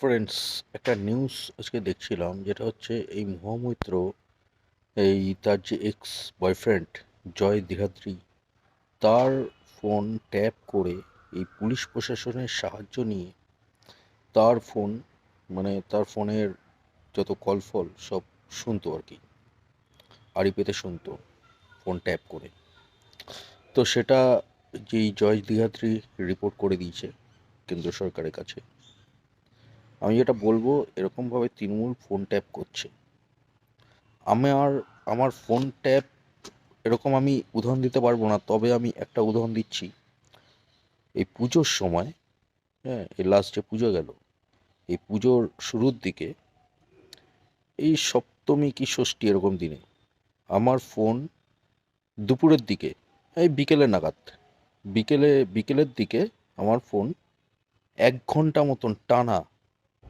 Friends একটা news আজকে দেখছিলাম, যেটা হচ্ছে এই মহামৈত্র, এই তার যে এক্স বয়ফ্রেন্ড জয় দিহাদ্রি, তার ফোন ট্যাপ করে এই পুলিশ প্রশাসনের সাহায্য নিয়ে তার ফোন মানে তার ফোনের যত কল ফল সব শুনতো আর কি আড়ি পেতে শুনতো ফোন ট্যাপ করে। তো সেটা যেই জয় দিহাদ্রি রিপোর্ট করে দিয়েছে কেন্দ্র সরকারের কাছে। আমি যেটা বলব, এরকমভাবে তৃণমূল ফোন ট্যাপ করছে। আমি আর আমার ফোন ট্যাপ এরকম আমি উদাহরণ দিতে পারব না, তবে আমি একটা উদাহরণ দিচ্ছি। এই পুজোর সময় হ্যাঁ এই লাস্ট পুজো গেল, এই পুজোর শুরুর দিকে, এই সপ্তমী কি ষষ্ঠী এরকম দিনে, আমার ফোন দুপুরের দিকে, এই বিকেলে নাগাদ, বিকেলে, বিকেলের দিকে আমার ফোন এক ঘণ্টা মতন টানা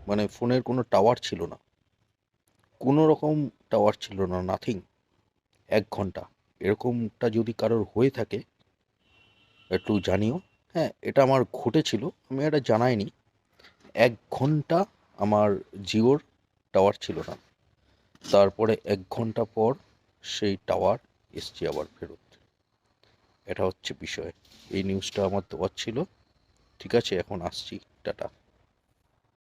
মানে ফোনের কোনো টাওয়ার ছিল না। কোনো রকম টাওয়ার ছিল না নাথিং এক ঘণ্টা। এরকমটা যদি কারোর হয়ে থাকে, একটু জানিও। হ্যাঁ এটা আমার ঘটেছিল, আমি এটা জানাইনি। এক ঘণ্টা আমার জিওর টাওয়ার ছিল না। তারপরে এক ঘণ্টা পর সেই টাওয়ার এসছে আবার ফেরত। এটা হচ্ছে বিষয়। এই নিউজটা আমার দেওয়ার ছিল। ঠিক আছে, এখন আসছি। টাটা।